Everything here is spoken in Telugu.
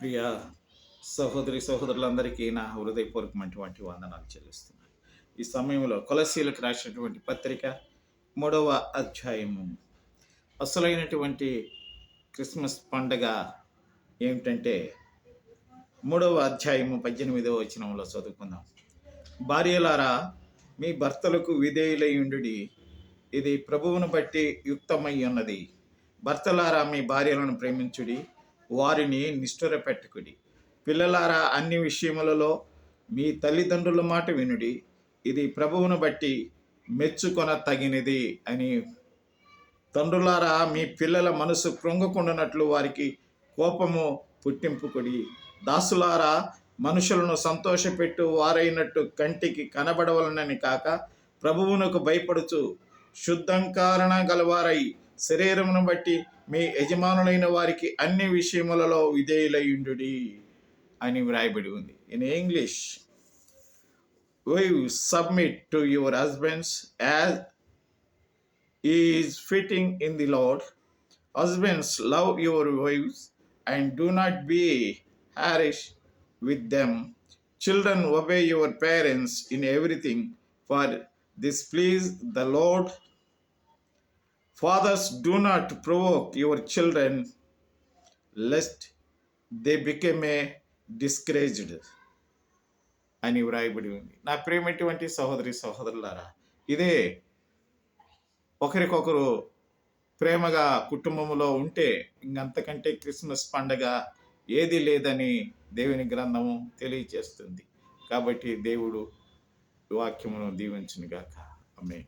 ప్రియ సహోదరి సహోదరులందరికీ నా హృదయపూర్వకమైనటువంటి వందనాలు చెల్లిస్తున్నాను. ఈ సమయంలో కొలసీలకు రాసినటువంటి పత్రిక మూడవ అధ్యాయము. అసలైనటువంటి క్రిస్మస్ పండగ ఏమిటంటే మూడవ అధ్యాయము పద్దెనిమిదవ వచనంలో చదువుకుందాం. భార్యలారా మీ భర్తలకు విధేయులయుండు ఇది ప్రభువును బట్టి యుక్తమై ఉన్నది. భర్తలారా మీ భార్యలను ప్రేమించుడి. వారిని నిష్ఠుర పెట్టుకుడి పిల్లలారా అన్ని విషయములలో మీ తల్లిదండ్రుల మాట వినుడి. ఇది ప్రభువును బట్టి మెచ్చుకొన తగినది అని. తండ్రులారా మీ పిల్లల మనసు కృంగకుండానట్లు వారికి కోపము పుట్టింపుకుడి. దాసులారా మనుషులను సంతోషపెట్టు వారైనట్టు కంటికి కనబడవలనని కాక ప్రభువునకు భయపడుచు శుద్ధంకారణ గలవారై శరీరమును బట్టి మీ యజమానులైన వారికి అన్ని విషయములలో విధేయులయుండు అని వ్రాయబడి ఉంది. In English wives submit to your husbands as is fitting in the lord husbands love your wives and do not be harsh with them children obey your parents in everything for this please the lord fathers do not provoke your children lest they become a discouraged అని వ్రాయబడి ఉంది. నా ప్రేమటువంటి సహోదరి సహోదరులారా ఇదే ఒకరికొకరు ప్రేమగా కుటుంబంలో ఉంటే ఇంకంతకంటే క్రిస్మస్ పండగ ఏది లేదని దేవుని గ్రంథము తెలియచేస్తుంది. కాబట్టి దేవుడు వాక్యమును దీవించునుగాక. ఆమె